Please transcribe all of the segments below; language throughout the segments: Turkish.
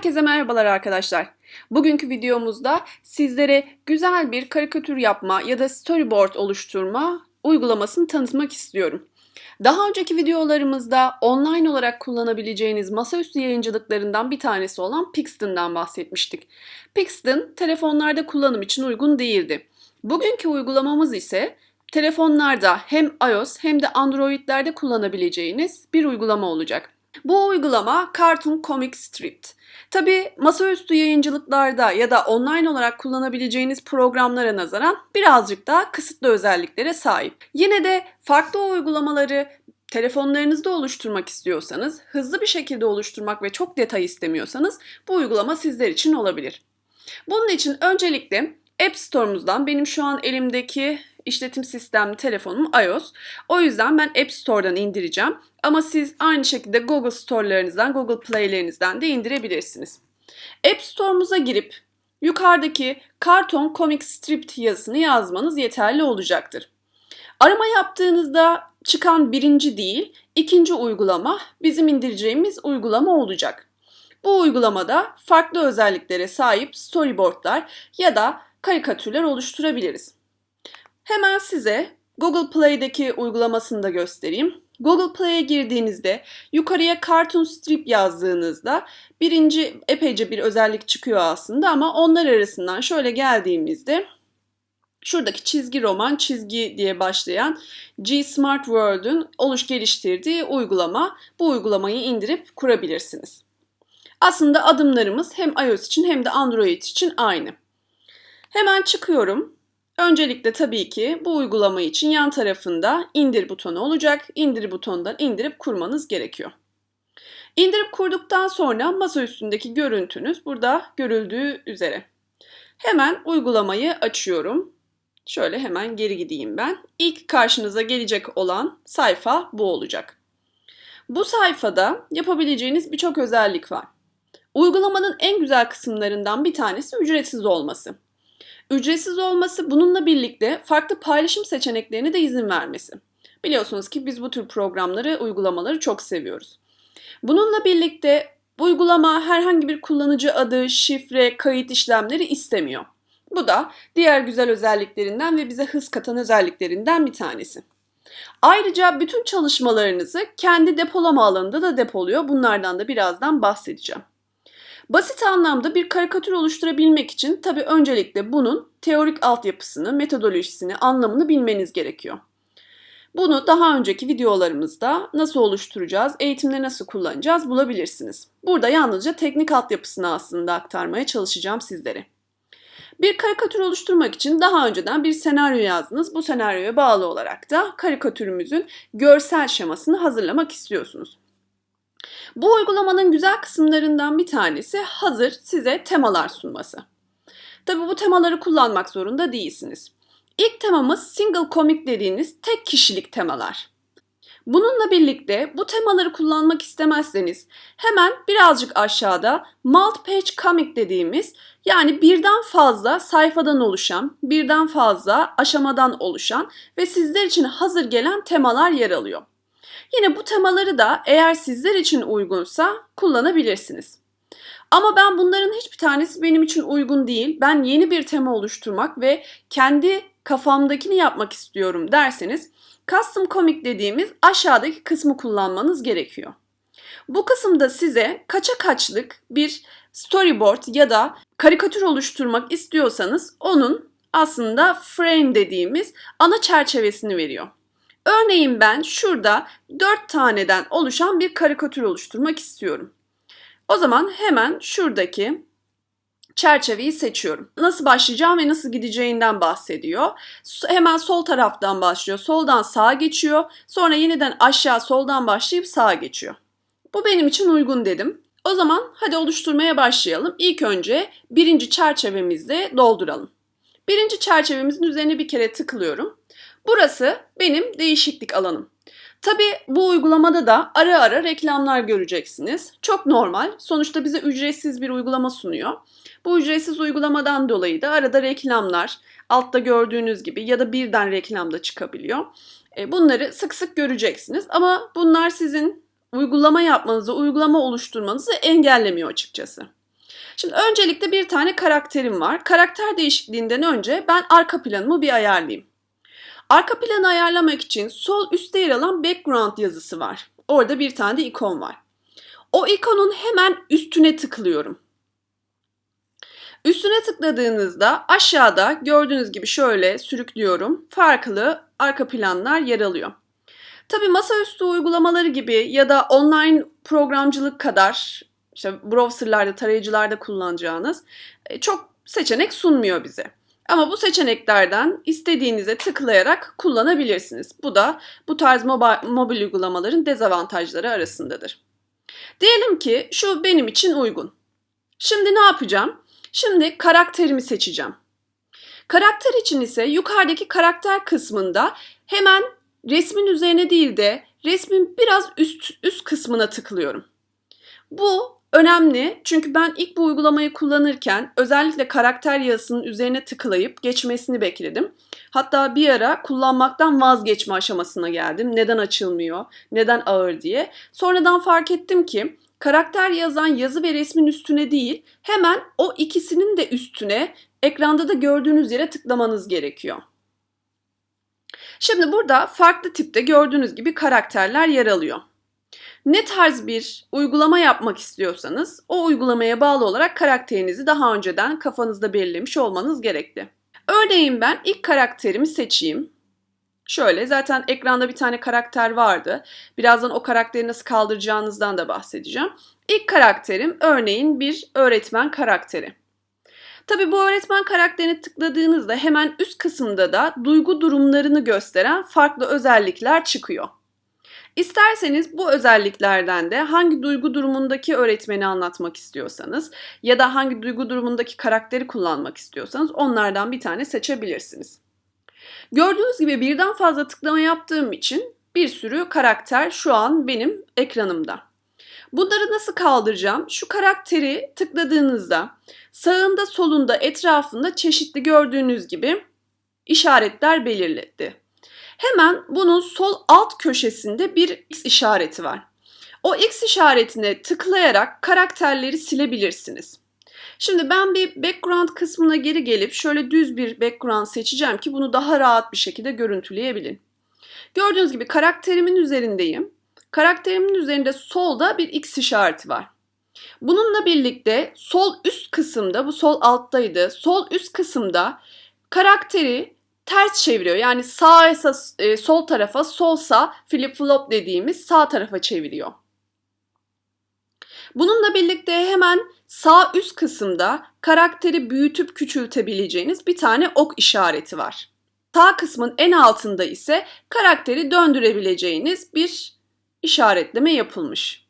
Herkese merhabalar arkadaşlar. Bugünkü videomuzda sizlere güzel bir karikatür yapma ya da storyboard oluşturma uygulamasını tanıtmak istiyorum. Daha önceki videolarımızda online olarak kullanabileceğiniz masaüstü yayıncılıklarından bir tanesi olan Pixton'dan bahsetmiştik. Pixton telefonlarda kullanım için uygun değildi. Bugünkü uygulamamız ise telefonlarda hem iOS hem de Android'lerde kullanabileceğiniz bir uygulama olacak. Bu uygulama Cartoon Comic Stripped. Tabi masaüstü yayıncılıklarda ya da online olarak kullanabileceğiniz programlara nazaran birazcık daha kısıtlı özelliklere sahip. Yine de farklı uygulamaları telefonlarınızda oluşturmak istiyorsanız, hızlı bir şekilde oluşturmak ve çok detay istemiyorsanız bu uygulama sizler için olabilir. Bunun için öncelikle App Store'umuzdan benim şu an elimdeki işletim sistemli telefonum iOS. O yüzden ben App Store'dan indireceğim. Ama siz aynı şekilde Google Store'larınızdan, Google Play'lerinizden de indirebilirsiniz. App Store'umuza girip yukarıdaki Karton Comic Strip yazısını yazmanız yeterli olacaktır. Arama yaptığınızda çıkan birinci değil, ikinci uygulama bizim indireceğimiz uygulama olacak. Bu uygulamada farklı özelliklere sahip storyboardlar ya da karikatürler oluşturabiliriz. Hemen size Google Play'deki uygulamasını da göstereyim. Google Play'e girdiğinizde yukarıya Cartoon Strip yazdığınızda birinci epeyce bir özellik çıkıyor aslında ama onlar arasından şöyle geldiğimizde şuradaki çizgi roman çizgi diye başlayan G Smart World'ün oluş geliştirdiği uygulama bu uygulamayı indirip kurabilirsiniz. Aslında adımlarımız hem iOS için hem de Android için aynı. Hemen çıkıyorum. Öncelikle tabii ki bu uygulama için yan tarafında indir butonu olacak. İndir butonundan indirip kurmanız gerekiyor. İndirip kurduktan sonra masa üstündeki görüntünüz burada görüldüğü üzere. Hemen uygulamayı açıyorum. Şöyle hemen geri gideyim ben. İlk karşınıza gelecek olan sayfa bu olacak. Bu sayfada yapabileceğiniz birçok özellik var. Uygulamanın en güzel kısımlarından bir tanesi ücretsiz olması. Ücretsiz olması bununla birlikte farklı paylaşım seçeneklerine de izin vermesi. Biliyorsunuz ki biz bu tür programları, uygulamaları çok seviyoruz. Bununla birlikte uygulama herhangi bir kullanıcı adı, şifre, kayıt işlemleri istemiyor. Bu da diğer güzel özelliklerinden ve bize hız katan özelliklerinden bir tanesi. Ayrıca bütün çalışmalarınızı kendi depolama alanında da depoluyor. Bunlardan da birazdan bahsedeceğim. Basit anlamda bir karikatür oluşturabilmek için tabii öncelikle bunun teorik altyapısını, metodolojisini, anlamını bilmeniz gerekiyor. Bunu daha önceki videolarımızda nasıl oluşturacağız, eğitimde nasıl kullanacağız bulabilirsiniz. Burada yalnızca teknik altyapısını aslında aktarmaya çalışacağım sizlere. Bir karikatür oluşturmak için daha önceden bir senaryo yazdınız. Bu senaryoya bağlı olarak da karikatürümüzün görsel şemasını hazırlamak istiyorsunuz. Bu uygulamanın güzel kısımlarından bir tanesi hazır size temalar sunması. Tabi bu temaları kullanmak zorunda değilsiniz. İlk temamız single comic dediğiniz tek kişilik temalar. Bununla birlikte bu temaları kullanmak istemezseniz hemen birazcık aşağıda multi-page comic dediğimiz yani birden fazla sayfadan oluşan, birden fazla aşamadan oluşan ve sizler için hazır gelen temalar yer alıyor. Yine bu temaları da eğer sizler için uygunsa kullanabilirsiniz. Ama ben bunların hiçbir tanesi benim için uygun değil. Ben yeni bir tema oluşturmak ve kendi kafamdakini yapmak istiyorum derseniz Custom Comic dediğimiz aşağıdaki kısmı kullanmanız gerekiyor. Bu kısımda size kaça kaçlık bir storyboard ya da karikatür oluşturmak istiyorsanız onun aslında frame dediğimiz ana çerçevesini veriyor. Örneğin ben şurada 4 taneden oluşan bir karikatür oluşturmak istiyorum. O zaman hemen şuradaki çerçeveyi seçiyorum. Nasıl başlayacağım ve nasıl gideceğinden bahsediyor. Hemen sol taraftan başlıyor. Soldan sağa geçiyor. Sonra yeniden aşağı soldan başlayıp sağa geçiyor. Bu benim için uygun dedim. O zaman hadi oluşturmaya başlayalım. İlk önce birinci çerçevemizde dolduralım. Birinci çerçevemizin üzerine bir kere tıklıyorum. Burası benim değişiklik alanım. Tabi bu uygulamada da ara ara reklamlar göreceksiniz. Çok normal. Sonuçta bize ücretsiz bir uygulama sunuyor. Bu ücretsiz uygulamadan dolayı da arada reklamlar, altta gördüğünüz gibi ya da birden reklam da çıkabiliyor. E, bunları sık sık göreceksiniz ama bunlar sizin uygulama yapmanızı, uygulama oluşturmanızı engellemiyor açıkçası. Şimdi öncelikle bir tane karakterim var. Karakter değişikliğinden önce ben arka planımı bir ayarlayayım. Arka planı ayarlamak için sol üstte yer alan background yazısı var. Orada bir tane de ikon var. O ikonun hemen üstüne tıklıyorum. Üstüne tıkladığınızda aşağıda gördüğünüz gibi şöyle sürüklüyorum. Farklı arka planlar yer alıyor. Tabi masaüstü uygulamaları gibi ya da online programcılık kadar işte browserlarda, tarayıcılarda kullanacağınız e, çok seçenek sunmuyor bize. Ama bu seçeneklerden istediğinize tıklayarak kullanabilirsiniz. Bu da bu tarz mobil, mobil uygulamaların dezavantajları arasındadır. Diyelim ki şu benim için uygun. Şimdi ne yapacağım? Şimdi karakterimi seçeceğim. Karakter için ise yukarıdaki karakter kısmında hemen resmin üzerine değil de resmin biraz üst üst kısmına tıklıyorum. Bu önemli çünkü ben ilk bu uygulamayı kullanırken özellikle karakter yazısının üzerine tıklayıp geçmesini bekledim. Hatta bir ara kullanmaktan vazgeçme aşamasına geldim. Neden açılmıyor, neden ağır diye. Sonradan fark ettim ki karakter yazan yazı ve resmin üstüne değil, hemen o ikisinin de üstüne ekranda da gördüğünüz yere tıklamanız gerekiyor. Şimdi burada farklı tipte gördüğünüz gibi karakterler yer alıyor. Ne tarz bir uygulama yapmak istiyorsanız o uygulamaya bağlı olarak karakterinizi daha önceden kafanızda belirlemiş olmanız gerekli. Örneğin ben ilk karakterimi seçeyim. Şöyle zaten ekranda bir tane karakter vardı. Birazdan o karakteri nasıl kaldıracağınızdan da bahsedeceğim. İlk karakterim örneğin bir öğretmen karakteri. Tabi bu öğretmen karakterine tıkladığınızda hemen üst kısımda da duygu durumlarını gösteren farklı özellikler çıkıyor. İsterseniz bu özelliklerden de hangi duygu durumundaki öğretmeni anlatmak istiyorsanız ya da hangi duygu durumundaki karakteri kullanmak istiyorsanız onlardan bir tane seçebilirsiniz. Gördüğünüz gibi birden fazla tıklama yaptığım için bir sürü karakter şu an benim ekranımda. Bunları nasıl kaldıracağım? Şu karakteri tıkladığınızda sağında solunda etrafında çeşitli gördüğünüz gibi işaretler belirledi. Hemen bunun sol alt köşesinde bir X işareti var. O X işaretine tıklayarak karakterleri silebilirsiniz. Şimdi ben bir background kısmına geri gelip şöyle düz bir background seçeceğim ki bunu daha rahat bir şekilde görüntüleyebilin. Gördüğünüz gibi karakterimin üzerindeyim. Karakterimin üzerinde solda bir X işareti var. Bununla birlikte sol üst kısımda, bu sol alttaydı, sol üst kısımda karakteri ters çeviriyor. Yani sağ e, sol tarafa, solsa flip flop dediğimiz sağ tarafa çeviriyor. Bununla birlikte hemen sağ üst kısımda karakteri büyütüp küçültebileceğiniz bir tane ok işareti var. Sağ kısmın en altında ise karakteri döndürebileceğiniz bir işaretleme yapılmış.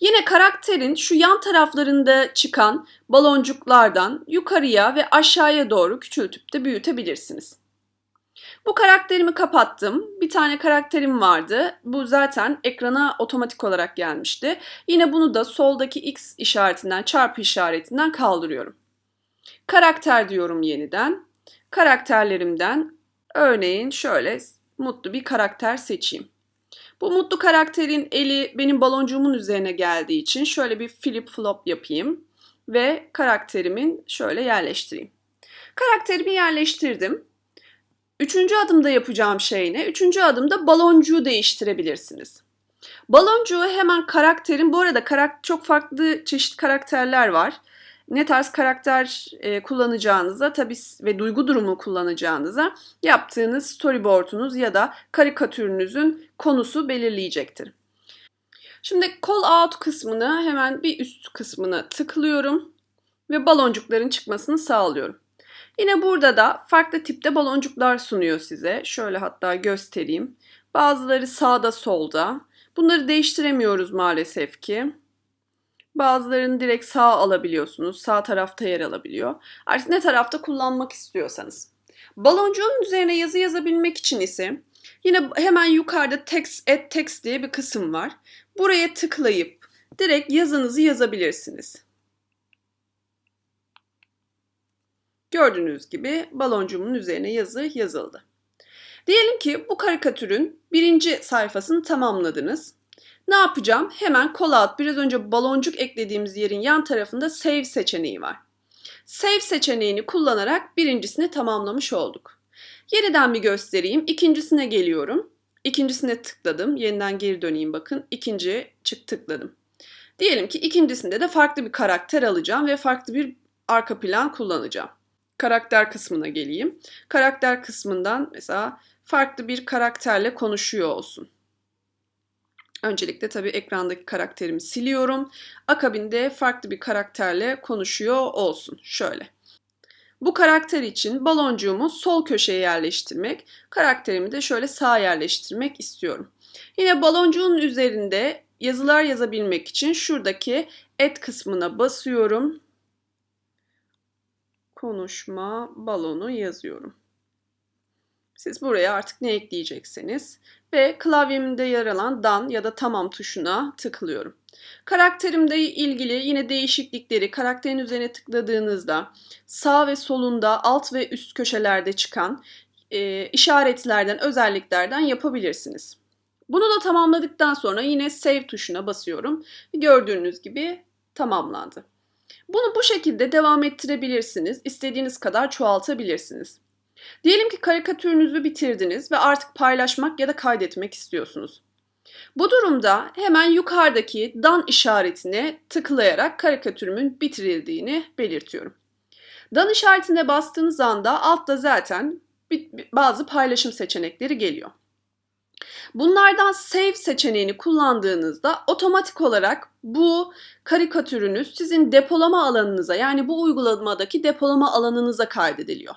Yine karakterin şu yan taraflarında çıkan baloncuklardan yukarıya ve aşağıya doğru küçültüp de büyütebilirsiniz. Bu karakterimi kapattım. Bir tane karakterim vardı. Bu zaten ekrana otomatik olarak gelmişti. Yine bunu da soldaki X işaretinden, çarpı işaretinden kaldırıyorum. Karakter diyorum yeniden. Karakterlerimden örneğin şöyle mutlu bir karakter seçeyim. Bu mutlu karakterin eli benim baloncuğumun üzerine geldiği için şöyle bir flip flop yapayım ve karakterimin şöyle yerleştireyim. Karakterimi yerleştirdim. Üçüncü adımda yapacağım şey ne? Üçüncü adımda baloncuğu değiştirebilirsiniz. Baloncuğu hemen karakterin, bu arada karak çok farklı çeşit karakterler var. Ne tarz karakter e, kullanacağınıza tabi ve duygu durumu kullanacağınıza yaptığınız storyboard'unuz ya da karikatürünüzün konusu belirleyecektir. Şimdi call out kısmını hemen bir üst kısmına tıklıyorum ve baloncukların çıkmasını sağlıyorum. Yine burada da farklı tipte baloncuklar sunuyor size. Şöyle hatta göstereyim. Bazıları sağda solda. Bunları değiştiremiyoruz maalesef ki. Bazılarını direkt sağ alabiliyorsunuz. Sağ tarafta yer alabiliyor. Artık ne tarafta kullanmak istiyorsanız. Baloncuğun üzerine yazı yazabilmek için ise yine hemen yukarıda text add text diye bir kısım var. Buraya tıklayıp direkt yazınızı yazabilirsiniz. Gördüğünüz gibi baloncuğumun üzerine yazı yazıldı. Diyelim ki bu karikatürün birinci sayfasını tamamladınız. Ne yapacağım? Hemen call out. Biraz önce baloncuk eklediğimiz yerin yan tarafında save seçeneği var. Save seçeneğini kullanarak birincisini tamamlamış olduk. Yeniden bir göstereyim. İkincisine geliyorum. İkincisine tıkladım. Yeniden geri döneyim bakın. İkinci çık tıkladım. Diyelim ki ikincisinde de farklı bir karakter alacağım ve farklı bir arka plan kullanacağım. Karakter kısmına geleyim. Karakter kısmından mesela farklı bir karakterle konuşuyor olsun. Öncelikle tabii ekrandaki karakterimi siliyorum. Akabinde farklı bir karakterle konuşuyor olsun. Şöyle. Bu karakter için baloncuğumu sol köşeye yerleştirmek, karakterimi de şöyle sağa yerleştirmek istiyorum. Yine baloncuğun üzerinde yazılar yazabilmek için şuradaki et kısmına basıyorum. Konuşma balonu yazıyorum. Siz buraya artık ne ekleyecekseniz ve klavyemde yer alan dan ya da tamam tuşuna tıklıyorum. Karakterimde ilgili yine değişiklikleri karakterin üzerine tıkladığınızda sağ ve solunda alt ve üst köşelerde çıkan e, işaretlerden, özelliklerden yapabilirsiniz. Bunu da tamamladıktan sonra yine save tuşuna basıyorum. Gördüğünüz gibi tamamlandı. Bunu bu şekilde devam ettirebilirsiniz. İstediğiniz kadar çoğaltabilirsiniz. Diyelim ki karikatürünüzü bitirdiniz ve artık paylaşmak ya da kaydetmek istiyorsunuz. Bu durumda hemen yukarıdaki dan işaretine tıklayarak karikatürümün bitirildiğini belirtiyorum. Dan işaretine bastığınız anda altta zaten bazı paylaşım seçenekleri geliyor. Bunlardan save seçeneğini kullandığınızda otomatik olarak bu karikatürünüz sizin depolama alanınıza yani bu uygulamadaki depolama alanınıza kaydediliyor.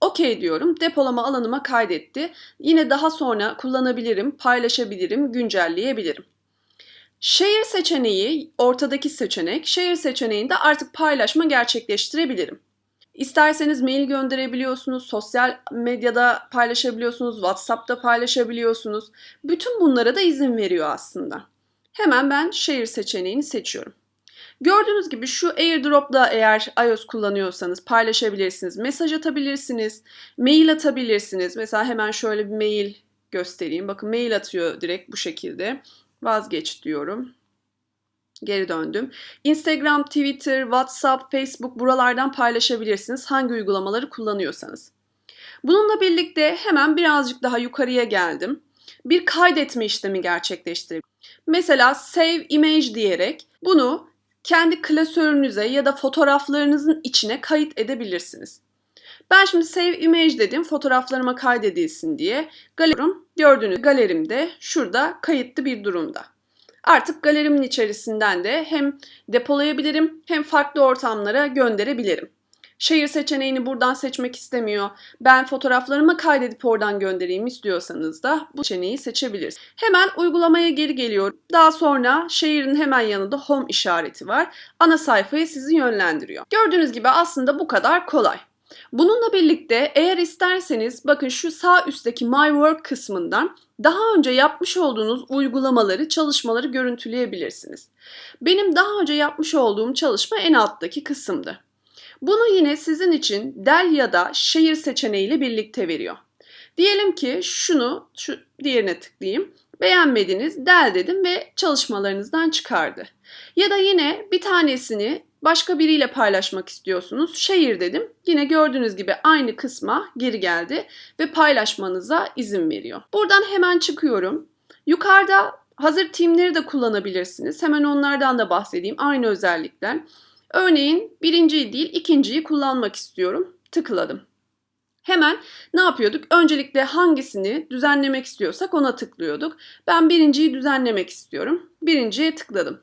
OK diyorum. Depolama alanıma kaydetti. Yine daha sonra kullanabilirim, paylaşabilirim, güncelleyebilirim. Share seçeneği ortadaki seçenek. Share seçeneğinde artık paylaşma gerçekleştirebilirim. İsterseniz mail gönderebiliyorsunuz, sosyal medyada paylaşabiliyorsunuz, WhatsApp'ta paylaşabiliyorsunuz. Bütün bunlara da izin veriyor aslında. Hemen ben Share seçeneğini seçiyorum. Gördüğünüz gibi şu AirDrop'la eğer iOS kullanıyorsanız paylaşabilirsiniz. Mesaj atabilirsiniz, mail atabilirsiniz. Mesela hemen şöyle bir mail göstereyim. Bakın mail atıyor direkt bu şekilde. Vazgeç diyorum. Geri döndüm. Instagram, Twitter, WhatsApp, Facebook buralardan paylaşabilirsiniz hangi uygulamaları kullanıyorsanız. Bununla birlikte hemen birazcık daha yukarıya geldim. Bir kaydetme işlemi gerçekleştirdim. Mesela save image diyerek bunu kendi klasörünüze ya da fotoğraflarınızın içine kayıt edebilirsiniz. Ben şimdi save image dedim fotoğraflarıma kaydedilsin diye. Galerim gördüğünüz galerimde şurada kayıtlı bir durumda. Artık galerimin içerisinden de hem depolayabilirim hem farklı ortamlara gönderebilirim. Şehir seçeneğini buradan seçmek istemiyor. Ben fotoğraflarımı kaydedip oradan göndereyim istiyorsanız da bu seçeneği seçebilirsiniz. Hemen uygulamaya geri geliyorum. Daha sonra şehrin hemen yanında home işareti var. Ana sayfaya sizi yönlendiriyor. Gördüğünüz gibi aslında bu kadar kolay. Bununla birlikte eğer isterseniz bakın şu sağ üstteki My Work kısmından daha önce yapmış olduğunuz uygulamaları, çalışmaları görüntüleyebilirsiniz. Benim daha önce yapmış olduğum çalışma en alttaki kısımdı. Bunu yine sizin için del ya da şehir seçeneğiyle birlikte veriyor. Diyelim ki şunu şu diğerine tıklayayım. Beğenmediniz, del dedim ve çalışmalarınızdan çıkardı. Ya da yine bir tanesini başka biriyle paylaşmak istiyorsunuz. Şehir dedim. Yine gördüğünüz gibi aynı kısma geri geldi ve paylaşmanıza izin veriyor. Buradan hemen çıkıyorum. Yukarıda hazır timleri de kullanabilirsiniz. Hemen onlardan da bahsedeyim. Aynı özellikler. Örneğin birinciyi değil ikinciyi kullanmak istiyorum. Tıkladım. Hemen ne yapıyorduk? Öncelikle hangisini düzenlemek istiyorsak ona tıklıyorduk. Ben birinciyi düzenlemek istiyorum. Birinciye tıkladım.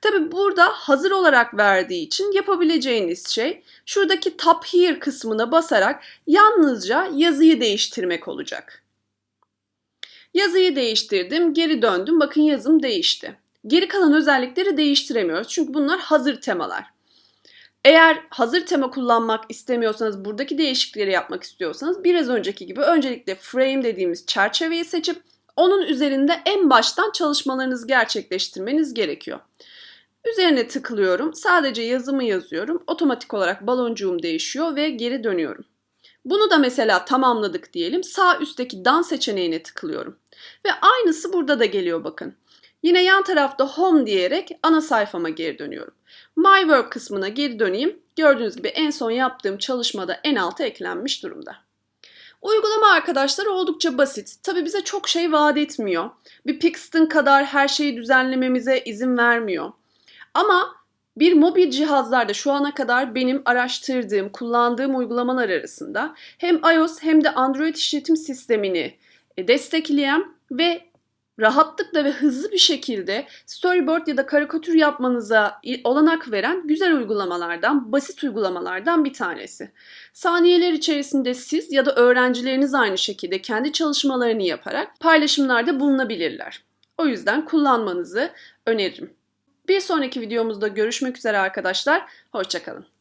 Tabi burada hazır olarak verdiği için yapabileceğiniz şey şuradaki Tap Here kısmına basarak yalnızca yazıyı değiştirmek olacak. Yazıyı değiştirdim, geri döndüm. Bakın yazım değişti. Geri kalan özellikleri değiştiremiyoruz çünkü bunlar hazır temalar. Eğer hazır tema kullanmak istemiyorsanız, buradaki değişiklikleri yapmak istiyorsanız biraz önceki gibi öncelikle frame dediğimiz çerçeveyi seçip onun üzerinde en baştan çalışmalarınızı gerçekleştirmeniz gerekiyor. Üzerine tıklıyorum. Sadece yazımı yazıyorum. Otomatik olarak baloncuğum değişiyor ve geri dönüyorum. Bunu da mesela tamamladık diyelim. Sağ üstteki dan seçeneğine tıklıyorum. Ve aynısı burada da geliyor bakın. Yine yan tarafta Home diyerek ana sayfama geri dönüyorum. My Work kısmına geri döneyim. Gördüğünüz gibi en son yaptığım çalışmada en alta eklenmiş durumda. Uygulama arkadaşlar oldukça basit. Tabi bize çok şey vaat etmiyor. Bir Pixton kadar her şeyi düzenlememize izin vermiyor. Ama bir mobil cihazlarda şu ana kadar benim araştırdığım, kullandığım uygulamalar arasında hem iOS hem de Android işletim sistemini e, destekleyen ve rahatlıkla ve hızlı bir şekilde storyboard ya da karikatür yapmanıza olanak veren güzel uygulamalardan, basit uygulamalardan bir tanesi. Saniyeler içerisinde siz ya da öğrencileriniz aynı şekilde kendi çalışmalarını yaparak paylaşımlarda bulunabilirler. O yüzden kullanmanızı öneririm. Bir sonraki videomuzda görüşmek üzere arkadaşlar. Hoşçakalın.